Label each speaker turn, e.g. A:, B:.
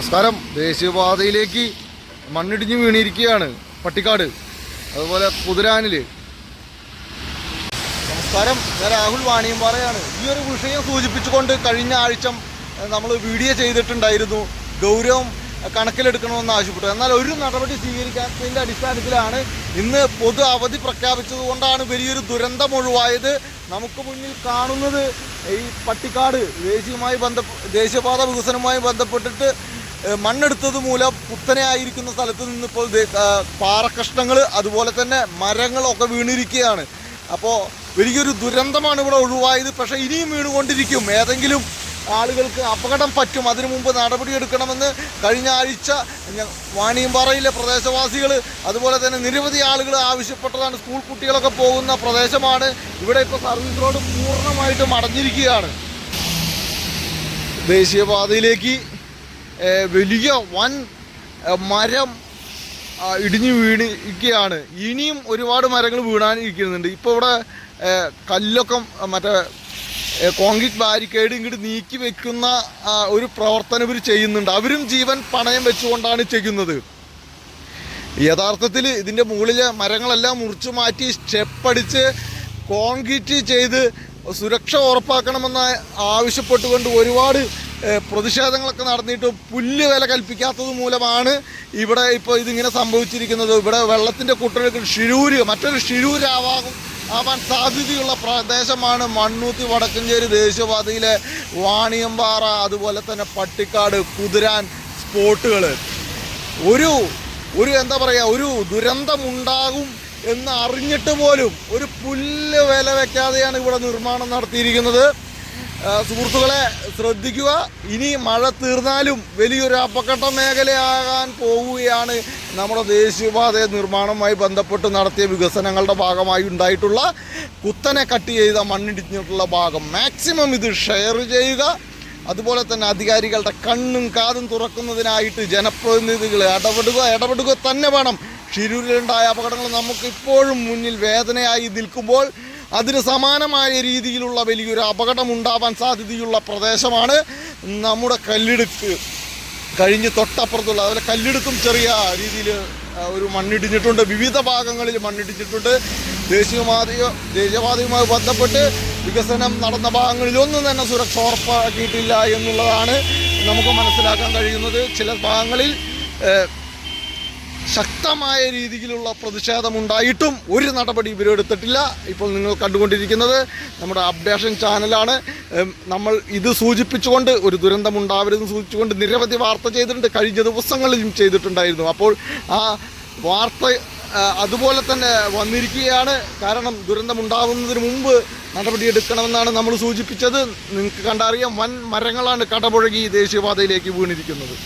A: നമസ്കാരം. ദേശീയപാതയിലേക്ക് മണ്ണിടിഞ്ഞ് വീണിരിക്കുകയാണ് പട്ടിക്കാട് അതുപോലെ കുതിരാനിൽ നമസ്കാരം. ഞാൻ രാഹുൽ വാണിയമ്പാറയാണ്. ഈ ഒരു വിഷയം സൂചിപ്പിച്ചുകൊണ്ട് കഴിഞ്ഞ ആഴ്ച നമ്മൾ വീഡിയോ ചെയ്തിട്ടുണ്ടായിരുന്നു. ഗൗരവം കണക്കിലെടുക്കണമെന്ന് ആവശ്യപ്പെട്ടു. എന്നാൽ ഒരു നടപടി സ്വീകരിക്കാത്തതിന്റെ അടിസ്ഥാനത്തിലാണ് ഇന്ന് പൊതു അവധി പ്രഖ്യാപിച്ചതുകൊണ്ടാണ് വലിയൊരു ദുരന്തം ഒഴിവായത്. നമുക്ക് മുന്നിൽ കാണുന്നത് ഈ പട്ടിക്കാട് ദേശീയമായി ബന്ധ ദേശീയപാത വികസനവുമായി ബന്ധപ്പെട്ടിട്ട് മണ്ണെടുത്തത് മൂലം കുത്തനെ ആയിരിക്കുന്ന സ്ഥലത്ത് നിന്ന് ഇപ്പോൾ പാറക്കഷ്ണങ്ങൾ അതുപോലെ തന്നെ മരങ്ങളൊക്കെ വീണിരിക്കുകയാണ്. അപ്പോൾ വലിയൊരു ദുരന്തമാണ് ഇവിടെ ഒഴിവായത്. പക്ഷേ ഇനിയും വീണുകൊണ്ടിരിക്കും. ഏതെങ്കിലും ആളുകൾക്ക് അപകടം പറ്റും. അതിനു മുമ്പ് നടപടിയെടുക്കണമെന്ന് കഴിഞ്ഞ ആഴ്ച വാണിയമ്പാറയിലെ പ്രദേശവാസികൾ അതുപോലെ തന്നെ നിരവധി ആളുകൾ ആവശ്യപ്പെട്ടതാണ്. സ്കൂൾ കുട്ടികളൊക്കെ പോകുന്ന പ്രദേശമാണ്. ഇവിടെ ഇപ്പോൾ സർവീസ് റോഡ് പൂർണമായിട്ടും അടഞ്ഞിരിക്കുകയാണ്. ദേശീയപാതയിലേക്ക് വലിയ വൻ മരം ഇടിഞ്ഞു വീണിരിക്കുകയാണ്. ഇനിയും ഒരുപാട് മരങ്ങൾ വീണാനിരിക്കുന്നുണ്ട്. ഇപ്പോൾ ഇവിടെ കല്ലൊക്കെ മറ്റേ കോൺക്രീറ്റ് ബാരിക്കേഡ് ഇങ്ങോട്ട് നീക്കി വെക്കുന്ന ഒരു പ്രവർത്തനം ഇവർ ചെയ്യുന്നുണ്ട്. അവരും ജീവൻ പണയം വെച്ചുകൊണ്ടാണ് ചെയ്യുന്നത്. യഥാർത്ഥത്തിൽ ഇതിന്റെ മുകളിലെ മരങ്ങളെല്ലാം മുറിച്ചു മാറ്റി സ്റ്റെപ്പ് അടിച്ച് കോൺക്രീറ്റ് ചെയ്ത് സുരക്ഷ ഉറപ്പാക്കണമെന്ന് ആവശ്യപ്പെട്ടുകൊണ്ട് ഒരുപാട് പ്രതിഷേധങ്ങളൊക്കെ നടന്നിട്ട് പുല്ല് വില കൽപ്പിക്കാത്തത് മൂലമാണ് ഇവിടെ ഇപ്പോൾ ഇതിങ്ങനെ സംഭവിച്ചിരിക്കുന്നത്. ഇവിടെ വെള്ളത്തിന്റെ കുട്ടലുകൾ ഷിരൂര് മറ്റൊരു ഷിരൂരാവാകും ആവാൻ സാധ്യതയുള്ള പ്രദേശമാണ് മണ്ണൂത്തി വടക്കഞ്ചേരി ദേശീയപാതയിലെ വാണിയമ്പാറ അതുപോലെ തന്നെ പട്ടിക്കാട് കുതിരാൻ സ്പോട്ടുകൾ ഒരു ഒരു എന്താ പറയുക ഒരു ദുരന്തമുണ്ടാകും എന്ന് അറിഞ്ഞിട്ട് പോലും ഒരു പുല്ല് വില വയ്ക്കാതെയാണ് ഇവിടെ നിർമ്മാണം നടത്തിയിരിക്കുന്നത്. സുഹൃത്തുക്കളെ ശ്രദ്ധിക്കുക. ഇനി മഴ തീർന്നാലും വലിയൊരു അപകട മേഖലയാകാൻ പോവുകയാണ് നമ്മുടെ ദേശീയപാത നിർമ്മാണവുമായി ബന്ധപ്പെട്ട് നടത്തിയ വികസനങ്ങളുടെ ഭാഗമായി ഉണ്ടായിട്ടുള്ള കുത്തനെ കട്ട് ചെയ്ത മണ്ണിടിഞ്ഞിട്ടുള്ള ഭാഗം. മാക്സിമം ഇത് ഷെയർ ചെയ്യുക. അതുപോലെ തന്നെ അധികാരികളുടെ കണ്ണും കാതും തുറക്കുന്നതിനായിട്ട് ജനപ്രതിനിധികൾ ഇടപെടുക. ഇടപെടുക തന്നെ വേണം. ഷിരൂരിലുണ്ടായ അപകടങ്ങൾ നമുക്ക് ഇപ്പോഴും മുന്നിൽ വേദനയായി നിൽക്കുമ്പോൾ അതിന് സമാനമായ രീതിയിലുള്ള വലിയൊരു അപകടം ഉണ്ടാവാൻ സാധ്യതയുള്ള പ്രദേശമാണ് നമ്മുടെ കല്ലിടുക്ക്. കഴിഞ്ഞ് തൊട്ടപ്പുറത്തുള്ള അതുപോലെ കല്ലിടുക്കും ചെറിയ രീതിയിൽ ഒരു മണ്ണിടിഞ്ഞിട്ടുണ്ട്. വിവിധ ഭാഗങ്ങളിൽ മണ്ണിടിഞ്ഞിട്ടുണ്ട്. ദേശീയപാതയോ ദേശീയപാതയുമായി ബന്ധപ്പെട്ട് വികസനം നടന്ന ഭാഗങ്ങളിലൊന്നും തന്നെ സുരക്ഷ ഉറപ്പാക്കിയിട്ടില്ല എന്നുള്ളതാണ് നമുക്ക് മനസ്സിലാക്കാൻ കഴിയുന്നത്. ചില ഭാഗങ്ങളിൽ ശക്തമായ രീതിയിലുള്ള പ്രതിഷേധമുണ്ടായിട്ടും ഒരു നടപടി ഇവരെടുത്തിട്ടില്ല ഇപ്പോൾ നിങ്ങൾ കണ്ടുകൊണ്ടിരിക്കുന്നത് നമ്മുടെ അപ്ഡേഷൻ ചാനലാണ്. നമ്മൾ ഇത് സൂചിപ്പിച്ചുകൊണ്ട് ഒരു ദുരന്തം ഉണ്ടാവരുതെന്ന് സൂചിപ്പിച്ചുകൊണ്ട് നിരവധി വാർത്ത ചെയ്തിട്ടുണ്ട്. കഴിഞ്ഞ ദിവസങ്ങളിലും ചെയ്തിട്ടുണ്ടായിരുന്നു. അപ്പോൾ ആ വാർത്ത അതുപോലെ തന്നെ വന്നിരിക്കുകയാണ്. കാരണം ദുരന്തമുണ്ടാകുന്നതിന് മുമ്പ് നടപടിയെടുക്കണമെന്നാണ് നമ്മൾ സൂചിപ്പിച്ചത്. നിങ്ങൾക്ക് കണ്ടറിയാം വൻ മരങ്ങളാണ് കടപുഴകി ദേശീയപാതയിലേക്ക് വീണിരിക്കുന്നത്.